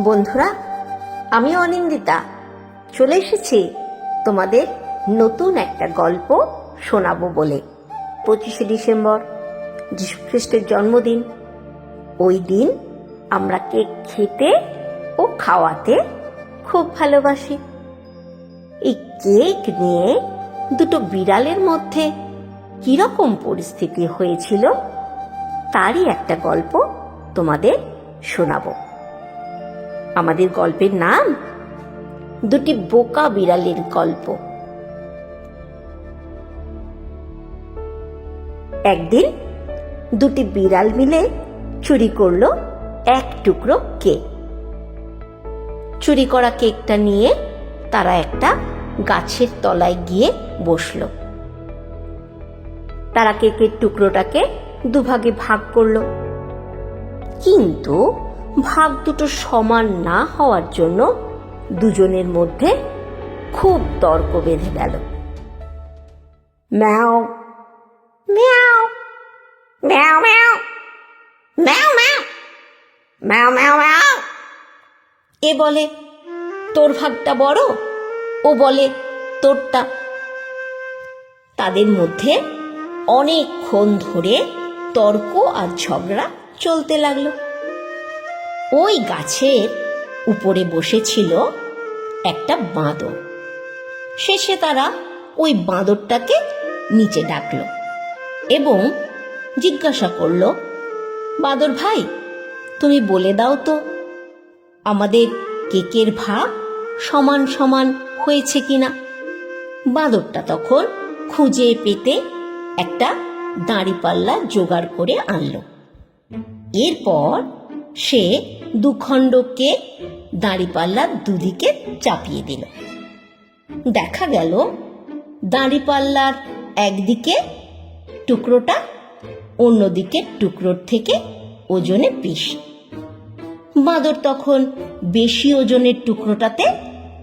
বন্ধুরা, আমি অনিন্দিতা। চলে এসেছি তোমাদের নতুন একটা গল্প শোনাবো বলে। পঁচিশে ডিসেম্বর, যীশুখ্রিস্টের জন্মদিন। ওই দিন আমরা কেক খেতে ও খাওয়াতে খুব ভালোবাসি। এই কেক নিয়ে দুটো বিড়ালের মধ্যে কীরকম পরিস্থিতি হয়েছিল, তারই একটা গল্প তোমাদের শোনাবো। আমাদের গল্পের নাম? দুটি বোকা বিড়ালের গল্প। একদিন দুটি বিড়াল মিলে চুরি করল এক টুকরো কেক। চুরি করা কেকটা নিয়ে তারা একটা গাছের তলায় গিয়ে বসল। তারা কেকের টুকরোটাকে দুভাগে ভাগ করল। কিন্তু ভাগ দুটো সমান না হওয়ার জন্য দুজনের মধ্যে খুব তর্ক বেঁধে গেল। ম্যাও। ম্যাও। ম্যাও ম্যাও। ম্যাও ম্যাও। ম্যাও ম্যাও ম্যাও। এ বলে, তোর ভাগটা বড়, ও বলে, তোরটা। তাদের মধ্যে অনেকক্ষণ ধরে তর্ক আর ঝগড়া চলতে লাগল। ওই গাছের উপরে বসেছিল একটা বাঁদর। শেষে তারা ওই বাঁদরটাকে নিচে ডাকলো এবং জিজ্ঞাসা করল, বাঁদর ভাই, তুমি বলে দাও তো, আমাদের কেকের ভাগ সমান সমান হয়েছে কিনা? বাঁদরটা তখন খুঁজে পেতে একটা দাঁড়িপাল্লা জোগাড় করে আনলো। এরপর সে দুখণ্ড কেক দাঁড়িপাল্লার দুদিকে চাপিয়ে দিল। দেখা গেল, দাঁড়িপাল্লার একদিকে টুকরোটা, অন্যদিকে টুকরোর থেকে ওজনে বেশি বাঁদর তখন বেশি ওজনের টুকরোটাতে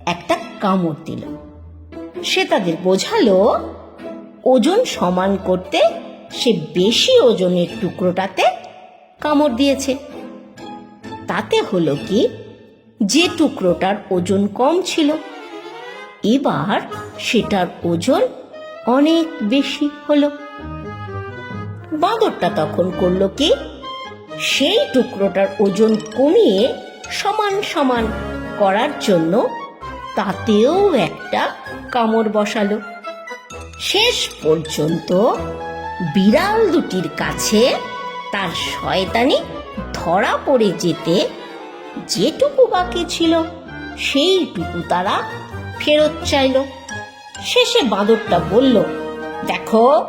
একটা কামড় দিল। সে তাদের বোঝালো, ওজন সমান করতে সে বেশি ওজনের টুকরোটাতে কামড় দিয়েছে। তাতে হলো কি? যে টুকরোটার ওজন কম ছিল, এবার সেটার ওজন অনেক বেশি হলো। বাঁদরটা তখন করল কি? সেই টুকরোটার ওজন কমিয়ে সমান সমান করার জন্য তাতেও একটা কামড় বসালো। শেষ পর্যন্ত বিড়াল দুটির কাছে তার শয়তানি ধরা পড়ে যেতে যেটুকু বাকি ছিল, সেইটুকু তারা ফেরত চাইল। শেষে বাঁদরটা বলল, দেখো,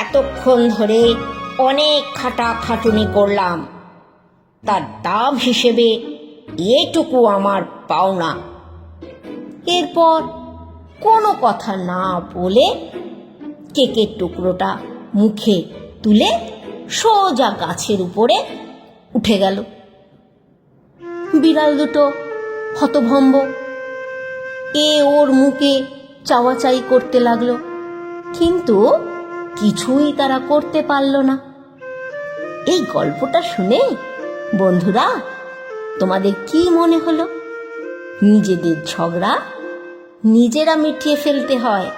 এতক্ষণ ধরে অনেক খাটা খাটুনি করলাম। তার দাম হিসেবে এটুকু আমার পাওনা। এরপর কোনো কথা না বলে কেকের টুকরোটা মুখে তুলে সোজা গাছের উপরে উঠে গেল। বিড়াল দুটো হতভম্ব। এ ওর মুখে চাওয়াচাই করতে লাগল। কিন্তু কিছুই তারা করতে পারল না। এই গল্পটা শুনে, বন্ধুরা, তোমাদের কি মনে হলো? নিজেদের ঝগড়া নিজেরা মিটিয়ে ফেলতে হয়।